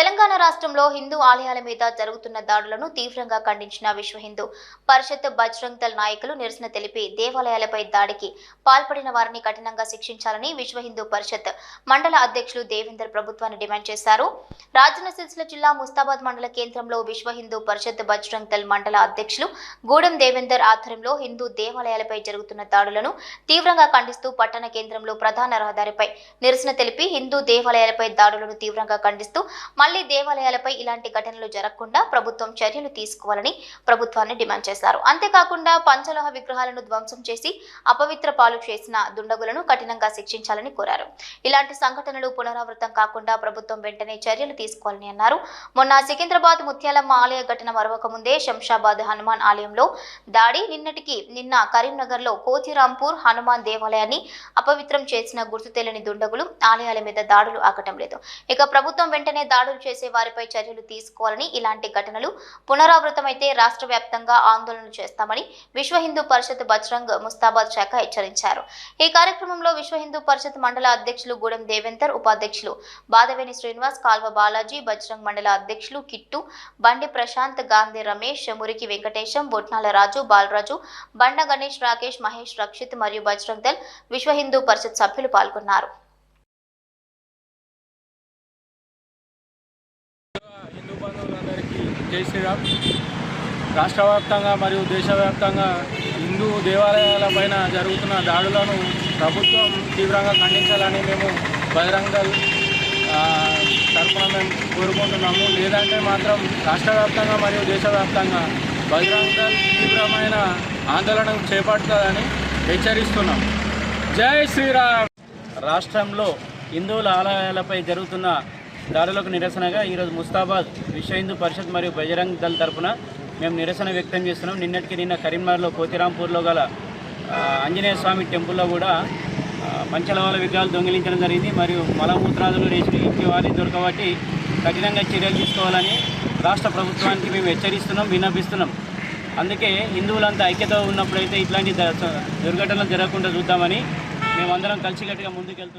తెలంగాణ రాష్ట్రంలో హిందూ ఆలయాల మీద జరుగుతున్న దాడులను తీవ్రంగా ఖండించిన విశ్వ హిందూ పరిషత్ బజరంగ్ దళ్ నాయకులు నిరసన తెలిపి దేవాలయాలపై దాడికి పాల్పడిన వారిని కఠినంగా శిక్షించాలని విశ్వ హిందూ పరిషత్ మండల అధ్యక్షులు దేవేందర్ ప్రభుత్వాన్ని డిమాండ్ చేశారు. రాజన్న సిరిసిల్ల జిల్లా ముస్తాబాద్ మండల కేంద్రంలో విశ్వ హిందూ పరిషత్ బజరంగ్ దళ్ మండల అధ్యక్షులు గూడెం దేవేందర్ ఆధ్వర్యంలో హిందూ దేవాలయాలపై జరుగుతున్న దాడులను తీవ్రంగా ఖండిస్తూ పట్టణ కేంద్రంలో ప్రధాన రహదారిపై నిరసన తెలిపి హిందూ దేవాలయాలపై దాడులను తీవ్రంగా ఖండిస్తూ మళ్ళీ దేవాలయాలపై ఇలాంటి ఘటనలు జరగకుండా ప్రభుత్వం చర్యలు తీసుకోవాలని ప్రభుత్వాన్ని డిమాండ్ చేశారు. అంతేకాకుండా పంచలోహ విగ్రహాలను ధ్వంసం చేసి అపవిత్ర పాలు చేసిన దుండగులను కఠినంగా శిక్షించాలని కోరారు. ఇలాంటి సంఘటనలు పునరావృతం కాకుండా ప్రభుత్వం వెంటనే చర్యలు తీసుకోవాలని అన్నారు. మొన్న సికింద్రాబాద్ ముత్యాలమ్మ ఆలయ ఘటన మరొక ముందే శంషాబాద్ హనుమాన్ ఆలయంలో దాడి. నిన్నటికి నిన్న కరీంనగర్లో కోతిరాంపూర్ హనుమాన్ దేవాలయాన్ని అపవిత్రం చేసిన గుర్తు తెలియని దుండగులు ఆలయాల మీద దాడులు ఆగటం లేదు. ఇక ప్రభుత్వం వెంటనే దాడులు చేసే వారిపై చర్యలు తీసుకోవాలని ఇలాంటి ఘటనలు పునరావృతమైతే రాష్ట్ర వ్యాప్తంగా ఆందోళనలు చేస్తామని విశ్వ హిందూ పరిషత్ బజరంగ్ ముస్తాబాద్ శాఖ హెచ్చరించారు. ఈ కార్యక్రమంలో విశ్వ హిందూ పరిషత్ మండల అధ్యక్షులు గూడెం దేవేందర్ ఉపాధ్యక్షులు బాదవేని శ్రీనివాస్ కాల్వ బాలాజీ బజరంగ్ మండల అధ్యక్షులు కిట్టు బండి ప్రశాంత్ గాంధీ రమేష్ మురికి వెంకటేశం బొట్నాల రాజు బాలరాజు బండ గణేష్ రాకేష్ మహేష్ రక్షిత్ మరియు బజరంగ్ దళ్ విశ్వ హిందూ పరిషత్ సభ్యులు పాల్గొన్నారు హిందూ బంధువులందరికీ జై శ్రీరామ్. రాష్ట్ర వ్యాప్తంగా మరియు దేశవ్యాప్తంగా హిందూ దేవాలయాలపైన జరుగుతున్న దాడులను ప్రభుత్వం తీవ్రంగా ఖండించాలని మేము బజరంగ తరఫున మేము కోరుకుంటున్నాము. లేదంటే మాత్రం రాష్ట్ర వ్యాప్తంగా మరియు దేశవ్యాప్తంగా బజరంగ తీవ్రమైన ఆందోళన చేపడుతుందని హెచ్చరిస్తున్నాం. జై శ్రీరామ్. రాష్ట్రంలో హిందువుల ఆలయాలపై జరుగుతున్న దాడులకు నిరసనగా ఈరోజు ముస్తాబాద్ విశ్వ హిందూ పరిషత్ మరియు బజరంగ్ దళ్ తరపున మేము నిరసన వ్యక్తం చేస్తున్నాం. నిన్నటికి నిన్న కరీంనగర్లో కోతిరాంపూర్లో గల ఆంజనేయ స్వామి టెంపుల్లో కూడా పంచలవాల విగ్రహాలు దొంగిలించడం జరిగింది. మరియు మలమూత్రాదులు రేసి ఇంటి వారి దొరకబట్టి కఠినంగా చర్యలు తీసుకోవాలని రాష్ట్ర ప్రభుత్వానికి మేము హెచ్చరిస్తున్నాం విన్నపిస్తున్నాం. అందుకే హిందువులంతా ఐక్యత ఉన్నప్పుడైతే ఇట్లాంటి ద- దుర్ఘటనలు జరగకుండా చూద్దామని మేమందరం కలిసికట్టుగా ముందుకెళ్తున్నాం.